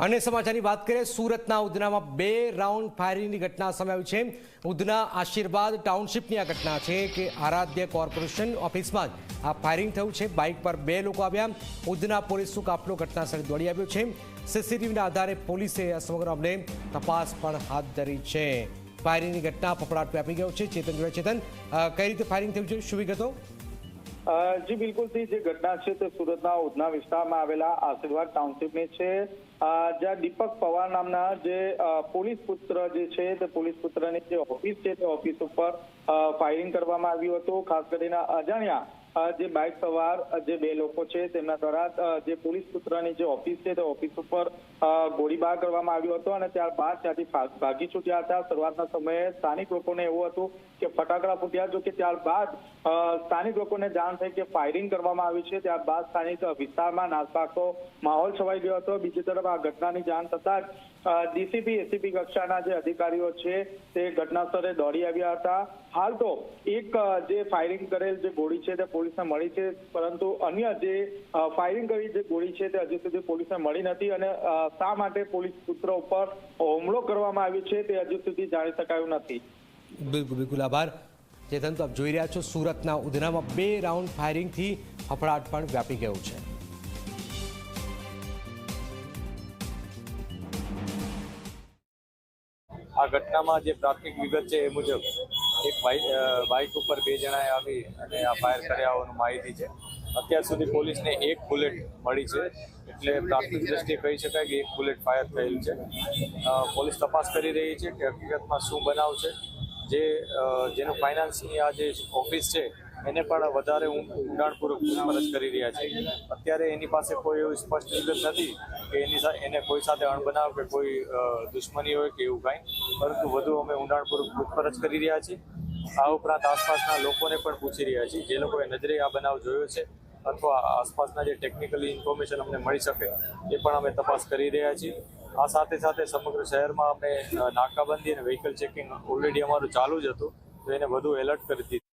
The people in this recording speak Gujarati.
અને સમાચારની વાત કરીએ, સુરતના ઉધનામાં બે રાઉન્ડ ફાયરિંગની ઘટના સામે આવી છે. ઉધના આશીર્વાદ ટાઉનશીપની આ ઘટના છે કે આરાધ્ય કોર્પોરેશન ઓફિસમાં આ ફાયરિંગ થયું છે. બાઇક પર બે લોકો આવ્યા. ઉધના પોલીસનો કાફલો ઘટનાસ્થળે દોડી આવ્યો છે. સીસીટીવીના આધારે પોલીસે આ સમગ્ર અમને તપાસ પણ હાથ ધરી છે. ફાયરિંગની ઘટના ફફડાટ વ્યાપી ગયો છે. ચેતન જોડે ચેતન કઈ રીતે ફાયરિંગ થયું છે? શું વિગતો? જી બિલકુલથી જે ઘટના છે તે સુરતના ઉધના વિસ્તારમાં આવેલા આશીર્વાદ ટાઉનશીપની છે. જ્યાં દીપક પવાર નામના જે પોલીસ પુત્ર જે છે તે પોલીસ પુત્રની જે ઓફિસ છે તે ઓફિસ ઉપર ફાયરિંગ કરવામાં આવ્યું હતું. ખાસ કરીને અજાણ્યા જે બાઇક સવાર જે બે લોકો છે તેમના દ્વારા જે પોલીસ સૂત્રની જે ઓફિસ છે તે ઓફિસ ઉપર ગોળીબાર કરવામાં આવ્યો હતો અને ત્યારબાદ ત્યાંથી ભાગી છૂટ્યા હતા. શરૂઆતના સમયે સ્થાનિક લોકોને એવું હતું કે ફટાકડા ફૂટ્યા જો કે ત્યારબાદ સ્થાનિક લોકોને જાણ થઈ કે ફાયરિંગ કરવામાં આવી છે. ત્યારબાદ સ્થાનિક વિસ્તારમાં નાસભાગતો માહોલ છવાઈ ગયો હતો. બીજી તરફ આ ઘટનાની જાણ થતાં જ ડીસીપી, એસીપી કક્ષાના જે અધિકારીઓ છે તે ઘટના સ્થળે દોડી આવ્યા હતા. હાલ તો એક જે ફાયરિંગ કરેલ જે ગોળી છે તે પોલીસને મળી છે પરંતુ અન્ય જે ફાયરિંગ કરી જે ગોળી છે તે હજુ સુધી પોલીસને મળી નથી અને શા માટે પોલીસ સૂત્ર ઉપર હુમલો કરવામાં આવ્યો છે તે હજુ સુધી જાણી શકાયું નથી. બિલકુલ બિલકુલ. આભાર. ચેતન તો આપ જોઈ રહ્યા છો સુરતના ઉધનામાં બે રાઉન્ડ ફાયરિંગથી ફફડાટ પણ વ્યાપી ગયો છે. આ ઘટનામાં જે પ્રાથમિક વિગત છે એ મુજબ એક બાઇક ઉપર બે જણાએ આવી અને આ ફાયર કર્યા હોવાની માહિતી છે. અત્યાર સુધી પોલીસને એક બુલેટ મળી છે. એટલે પ્રાથમિક દ્રષ્ટિએ કહી શકાય કે એક બુલેટ ફાયર થયેલ છે. પોલીસ તપાસ કરી રહી છે કે હકીકતમાં શું બનાવ છે. જે જેનું ફાઇનાન્સની આ જે ઓફિસ છે એને પણ વધારે ઊંડાણપૂર્વક પૂછપરછ કરી રહ્યા છે. અત્યારે એની પાસે કોઈ એવી સ્પષ્ટ વિગત નથી કે એની સા- એને કોઈ સાથે અણબનાવ કે કોઈ દુશ્મની હોય કે એવું કાંઈ. પરંતુ વધુ અમે ઊંડાણપૂર્વક પૂછપરછ કરી રહ્યા છીએ. આ ઉપરાંત આસપાસના લોકોને પણ પૂછી રહ્યા છીએ. જે લોકોએ નજરે આ બનાવ જોયો છે અથવા આસપાસના જે ટેકનિકલી ઇન્ફોર્મેશન અમને મળી શકે એ પણ અમે તપાસ કરી રહ્યા છીએ. આ સાથે સાથે સમગ્ર શહેરમાં અમે નાકાબંધી અને વ્હીકલ ચેકિંગ ઓલરેડી અમારું ચાલુ જ હતું. તો એને વધુ એલર્ટ કરી દીધું.